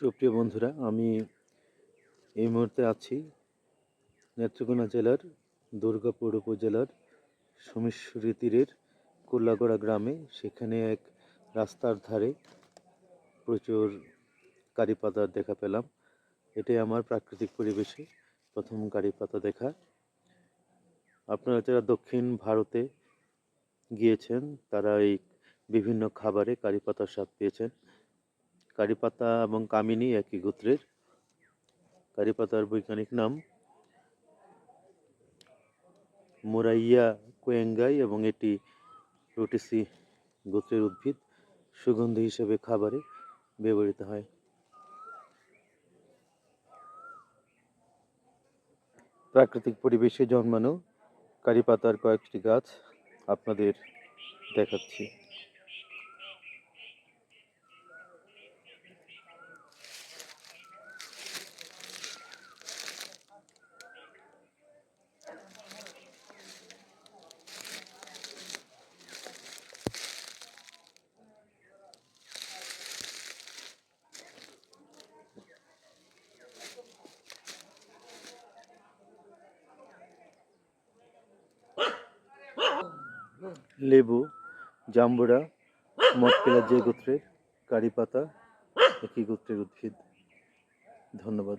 সুপ্রিয় বন্ধুরা, আমি এই মুহূর্তে আছি নেত্রকোনা জেলার দুর্গাপুর উপজেলার সোমেশ্বরী তীরের কোল্লাগড়া গ্রামে। সেখানে এক রাস্তার ধারে প্রচুর কারি পাতার দেখা পেলাম। এটাই আমার প্রাকৃতিক পরিবেশে প্রথম কারি পাতা দেখা। আপনারা যারা দক্ষিণ ভারতে গিয়েছেন, তারা এই বিভিন্ন খাবারে কারি পাতার স্বাদ পেয়েছেন। কারি পাতা এবং কামিনী একই গোত্রের। কারিপাতার বৈজ্ঞানিক নাম মোরাইয়া কোয়েঙ্গাই এবং এটি রোটিসি গোত্রের উদ্ভিদ, সুগন্ধি হিসেবে খাবারে ব্যবহৃত হয়। প্রাকৃতিক পরিবেশে জন্মানো কারি পাতার কয়েকটি গাছ আপনাদের দেখাচ্ছি। লেবু জাম্বুরা মটকেলা যে গোত্রের কারি পাতা একই গোত্রের উদ্ভিদ। ধন্যবাদ।